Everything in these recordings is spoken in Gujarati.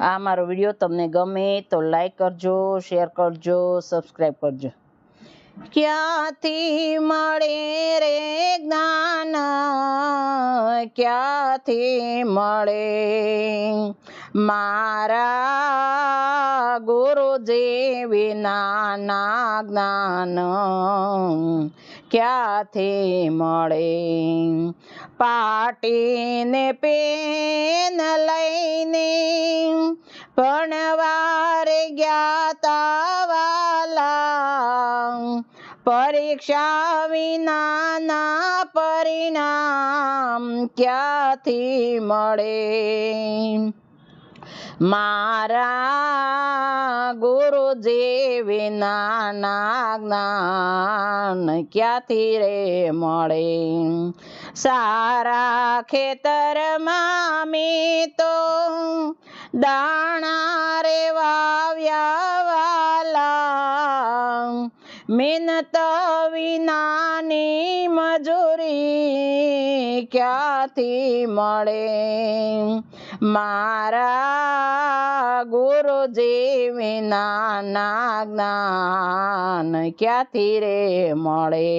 આ મારો વીડિયો તમને ગમે તો લાઈક કરજો શેર કરજો સબસ્ક્રાઈબ કરજો. ક્યાંથી મળે રે જ્ઞાન? ક્યાંથી મળે? મારા ગુરુજી વિનાના નાના જ્ઞાન ક્યાંથી મળે? પાટીને પેન લઈને ભણવારે ગયા વાલા પરીક્ષા વિનાના પરિણામ ક્યાંથી મળે? મારા ગુરુ જેવીના નાના જ્ઞાન ક્યાંથી રે મળે? સારા ખેતરમાં મેં તો દાણા રે વાવ્યા મહેનત વિનાની મજૂરી ક્યાંથી મળે? મારા ગુરુજી જેવી નાના જ્ઞાન ક્યાંથી રે મળે?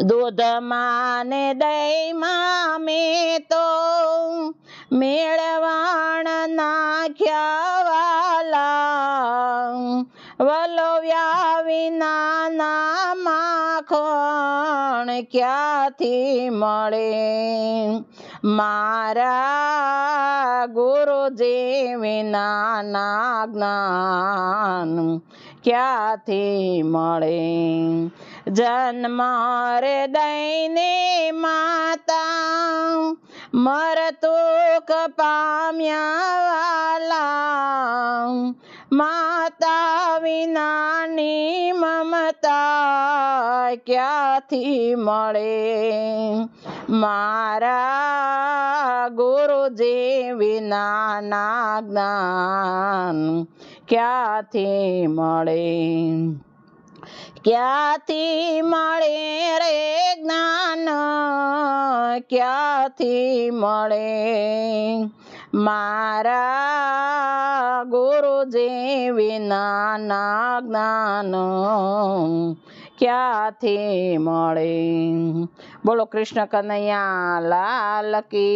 દૂધ માને દહીંમાં મેં તો મેળવાણ નાખ્યા વલોવ્યા વિનાના માખણ ક્યાંથી મળે? મારા ગુરુજી વિના નાના જ્ઞાન ક્યાંથી મળે? જન્મ રે દઈને માતા મરતુક પામ્યા વાલા માતા વિનાની મમતા ક્યાંથી મળે? મારા ગુરુજી વિનાના નાના જ્ઞાન ક્યાંથી મળે? ક્યાંથી મળે રે જ્ઞાન? ક્યાંથી મળે? મારા ગુરુ જે નાના જ્ઞાન ક્યાંથી મળે? બોલો કૃષ્ણ કનૈયા લાલ કી